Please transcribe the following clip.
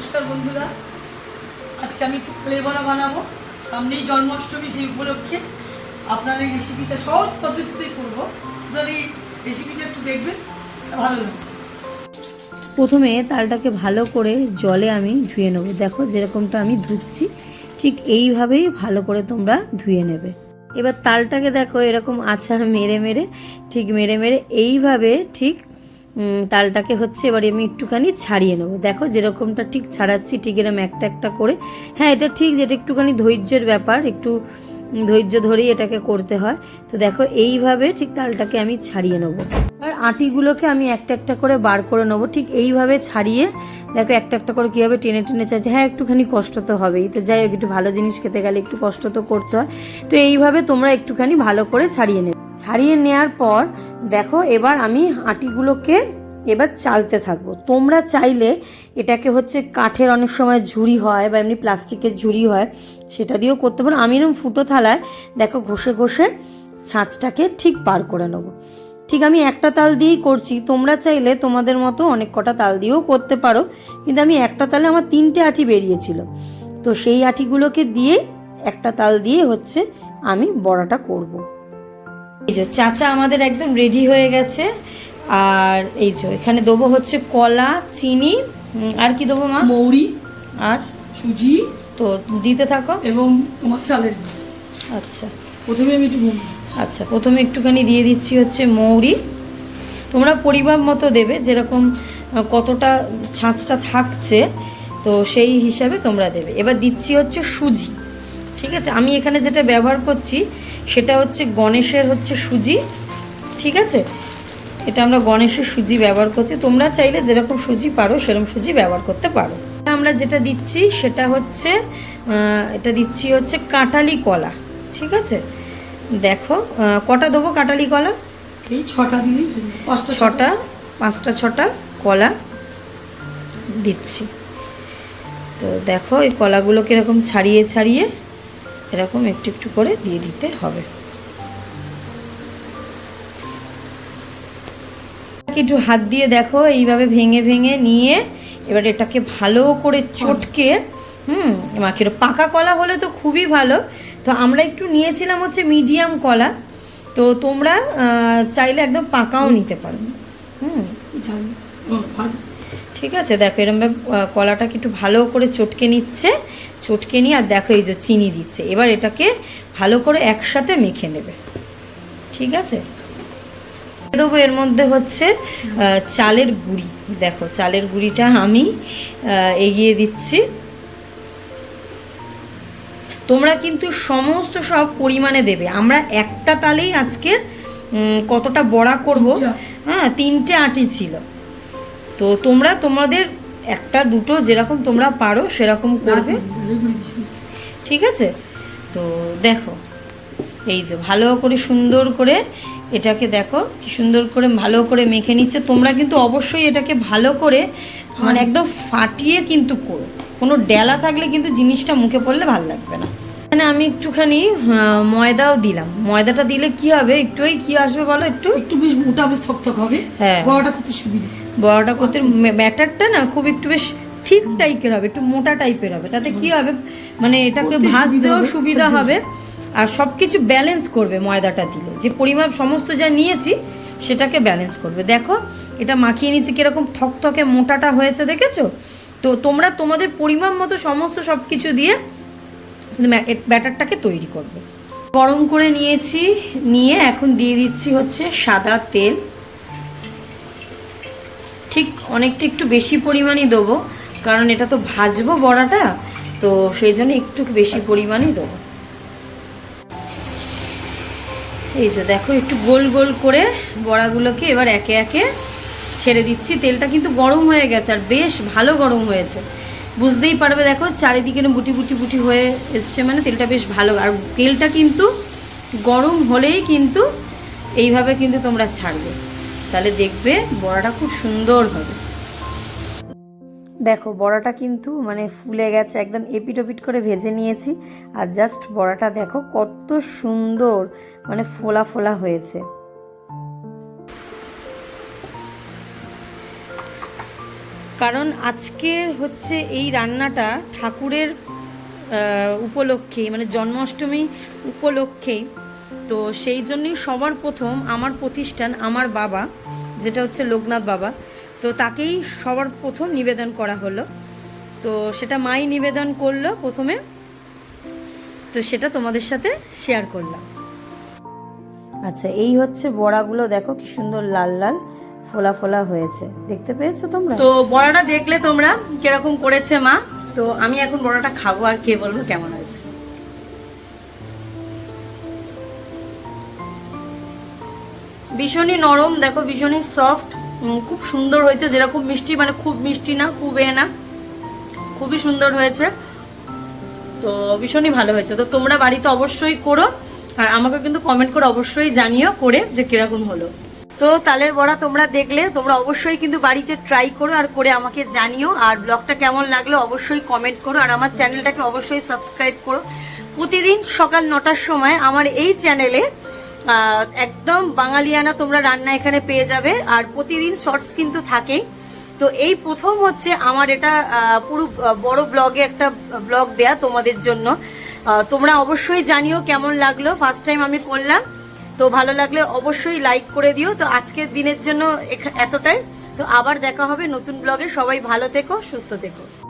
নমস্কার বন্ধুরা। আজকে আমি একটু কালে বড়া বানাবো। সামনেই জন্মাষ্টমী সেই উপলক্ষে আপনার এই রেসিপিটা সহজ পদ্ধতিতেই করব। আপনার এই রেসিপিটা একটু দেখবেন ভালো লাগবে। প্রথমে তালটাকে ভালো করে জলে আমি ধুয়ে নেব। দেখো যেরকমটা আমি ধুচ্ছি, ঠিক এইভাবেই ভালো করে তোমরা ধুয়ে নেবে। এবার তালটাকে দেখো এরকম আছাড় মেরে মেরে, ঠিক মেরে মেরে এইভাবে ঠিক তালটাকে হচ্ছে এবার আমি একটুখানি ছাড়িয়ে নেব। দেখো যেরকমটা ঠিক ছাড়াচ্ছি, ঠিক এরকম একটা একটা করে। হ্যাঁ এটা ঠিক যেটা একটুখানি ধৈর্যের ব্যাপার, একটু ধৈর্য ধরেই এটাকে করতে হয়। তো দেখো এইভাবে ঠিক তালটাকে আমি ছাড়িয়ে নেব। আর আটিগুলোকে আমি একটা একটা করে বার করে নেব। ঠিক এইভাবে ছাড়িয়ে দেখো একটা একটা করে কীভাবে টেনে টেনে চাইছে। হ্যাঁ একটুখানি কষ্ট তো হবেই। তো যাই হোক, একটু ভালো জিনিস খেতে গেলে একটু কষ্ট তো করতে হয়। তো এইভাবে তোমরা একটুখানি ভালো করে ছাড়িয়ে নেবে। ছাড়িয়ে নেওয়ার পর, দেখো এবার আমি আটিগুলোকে এবার চালতে থাকব। তোমরা চাইলে এটাকে হচ্ছে কাঠের অনেক সময় ঝুড়ি হয় বা এমনি প্লাস্টিকের ঝুড়ি হয়, সেটা দিয়েও করতে পারো। আমি এরকম ফুটো থালায়, দেখো ঘষে ঘষে ছাঁচটাকে ঠিক পার করে নেব। ঠিক আমি একটা তাল দিয়েই করছি। তোমরা চাইলে তোমাদের মতো অনেক কটা তাল দিয়েও করতে পারো। কিন্তু আমি একটা তালে আমার তিনটে আটি বেরিয়েছিল। তো সেই আটিগুলোকে দিয়ে একটা তাল দিয়ে হচ্ছে আমি বড়াটা করব। এই যে চাচা আমাদের একদম রেডি হয়ে গেছে। আর এই যে এখানে দেবো হচ্ছে কলা চিনি আর কি দেবো মা? মৌরি আর? সুজি। তো দিতে থাকো। এবং তোমার চালের আচ্ছা। প্রথমে আমি একটু আচ্ছা প্রথমে একটুখানি দিয়ে দিচ্ছি হচ্ছে মৌরি। তোমরা পরিমাপ মতো দেবে যেরকম কতটা ছাঁচটা থাকছে তো সেই হিসাবে তোমরা দেবে। এবার দিচ্ছি হচ্ছে সুজি। ঠিক আছে? আমি এখানে যেটা ব্যবহার করছি সেটা হচ্ছে গণেশের হচ্ছে সুজি ঠিক আছে? এটা আমরা গণেশের সুজি ব্যবহার করছি। তোমরা চাইলে যেরকম সুজি পারো সেরকম সুজি ব্যবহার করতে পারো। আমরা যেটা দিচ্ছি সেটা হচ্ছে এটা দিচ্ছি হচ্ছে কাঁঠালি কলা ঠিক আছে? দেখো কটা দেবো কাঁঠালি কলা? এই ছটা। পাঁচটা ছটা পাঁচটা ছটা কলা দিচ্ছি। তো দেখো এই কলাগুলো কীরকম ছাড়িয়ে ছাড়িয়ে এরকম একটু একটু করে দিয়ে দিতে হবে। একটু হাত দিয়ে দেখো, এইভাবে ভেঙে ভেঙে নিয়ে এবার এটাকে ভালো করে চটকে, হুম, মাখিয়ে পাকা কলা হলে তো খুবই ভালো। তো আমরা একটু নিয়েছিলাম হচ্ছে মিডিয়াম কলা। তো তোমরা চাইলে একদম পাকাও নিতে পারো। হুম। ঠিক আছে? দেখো এরমভাবে কলাটাকে একটু ভালো করে চটকে নিচ্ছে। চটকে নিয়ে আর দেখো এই যে চিনি দিচ্ছে। এবার এটাকে ভালো করে একসাথে মেখে নেবে। ঠিক আছে? দেবো এর মধ্যে হচ্ছে চালের গুঁড়ি। দেখো চালের গুঁড়িটা আমি এগিয়ে দিচ্ছি। তোমরা কিন্তু সমস্ত সব পরিমাণে দেবে। আমরা একটা তালেই আজকের কতটা বড়া করব। হ্যাঁ তিনটে আটি ছিল। তো তোমরা তোমাদের একটা দুটো যেরকম তোমরা পারো সেরকম করবে। ঠিক আছে? তো দেখো এই যে ভালো করে সুন্দর করে এটাকে দেখো কি সুন্দর করে ভালো করে মেখে নিচ্ছে। তোমরা কিন্তু অবশ্যই এটাকে ভালো করে মানে একদম ফাটিয়ে কিন্তু করো। কোনো ডেলা থাকলে কিন্তু জিনিসটা মুখে পড়লে ভালো লাগবে না। এখানে আমি একটুখানি ময়দাও দিলাম। ময়দাটা দিলে কি হবে? একটু ওই কি আসবে বলো একটু? একটু বেশ মোটা বেশ থকথক হবে। হ্যাঁ। বড়াটা করতে সুবিধা। বড়াটা করতে ব্যাটারটা না খুব একটু বেশ ঠিক টাইপের হবে একটু মোটা টাইপের হবে। তাতে কি হবে? মানে এটাকে ভাজতেও সুবিধা হবে, আর সব কিছু ব্যালেন্স করবে ময়দাটা দিলে। যে পরিমাপ সমস্ত যা নিয়েছি সেটাকে ব্যালেন্স করবে। দেখো এটা মাখিয়ে নিয়েছি কীরকম থকথকে মোটাটা হয়েছে দেখেছ? তো তোমরা তোমাদের পরিমাপ মতো সমস্ত সব কিছু দিয়ে ব্যাটারটাকে তৈরি করবে। গরম করে নিয়েছি নিয়ে এখন দিয়ে দিচ্ছি হচ্ছে সাদা তেল। ঠিক অনেকটা একটু বেশি পরিমাণই দেবো। কারণ এটা তো ভাজবো বড়াটা, তো সেই জন্য একটু বেশি পরিমাণই দেবো। এই যে দেখো, একটু গোল গোল করে বড়াগুলোকে এবার একে একে ছেড়ে দিচ্ছি। তেলটা কিন্তু গরম হয়ে গেছে আর বেশ ভালো গরম হয়েছে। বুঝতেই পারবে দেখো, চারিদিকে বুটি বুটি বুটি হয়ে এসছে মানে তেলটা বেশ ভালো। আর তেলটা কিন্তু গরম হলেই কিন্তু এইভাবে কিন্তু তোমরা ছাড়বে। তাহলে দেখবে বড়াটা খুব সুন্দর হবে। দেখো বড়াটা কিন্তু মানে ফুলে গেছে একদম এপিট ওপিট করে ভেজে নিয়েছি। আর জাস্ট বড়াটা দেখো কত সুন্দর মানে ফোলা ফোলা হয়েছে। কারণ আজকের হচ্ছে এই রান্নাটা ঠাকুরের আহ, উপলক্ষেই মানে জন্মাষ্টমী উপলক্ষেই তো সেই জন্যই সবার প্রথম আমার প্রতিষ্ঠান আমার বাবা যেটা হচ্ছে লোকনাথ বাবা তো তাকেই সবার প্রথম নিবেদন করা হলো। তো সেটা মাই নিবেদন করল প্রথমে। তো সেটা তোমাদের সাথে শেয়ার করলাম। আচ্ছা এই হচ্ছে বড়াগুলো দেখো কি সুন্দর লাল লাল ফোলা ফোলা হয়েছে। দেখতে পেয়েছ তোমরা? তো বড়াটা দেখলে তোমরা কীরকম করেছে মা? তো আমি এখন বড়াটা খাব আর কে বলব কেমন হয়েছে। ভীষণই নরম, দেখো ভীষণই সফট খুব সুন্দর হয়েছে, যেরকম মিষ্টি মানে খুব মিষ্টি না, খুব এ না, খুবই সুন্দর হয়েছে। তো ভীষণই ভালো হয়েছে। তো তোমরা বাড়িতে অবশ্যই করো, আর আমাকে কিন্তু কমেন্ট করে অবশ্যই জানিও করে যে কীরকম হলো। তো তালের বড়া তোমরা দেখলে, তোমরা অবশ্যই কিন্তু বাড়িতে ট্রাই করো আর করে আমাকে জানিও, আর ব্লগটা কেমন লাগল অবশ্যই কমেন্ট করো, আর আমার চ্যানেলটাকে অবশ্যই সাবস্ক্রাইব করো। প্রতিদিন সকাল নটার সময় আমার এই চ্যানেলে একদম বাঙালিয়ানা তোমরা রান্না এখানে পেয়ে যাবে। আর প্রতিদিন শর্টস কিন্তু থাকেই। তো এই প্রথম হচ্ছে আমার এটা পুরো বড় ব্লগে একটা ব্লগ দেয়া তোমাদের জন্য। তোমরা অবশ্যই জানিও কেমন লাগল। ফার্স্ট টাইম আমি করলাম। তো ভালো লাগলে অবশ্যই লাইক করে দিও। তো আজকের দিনের জন্য এতটাই। তো আবার দেখা হবে নতুন ব্লগে। সবাই ভালো থেকো, সুস্থ থেকো।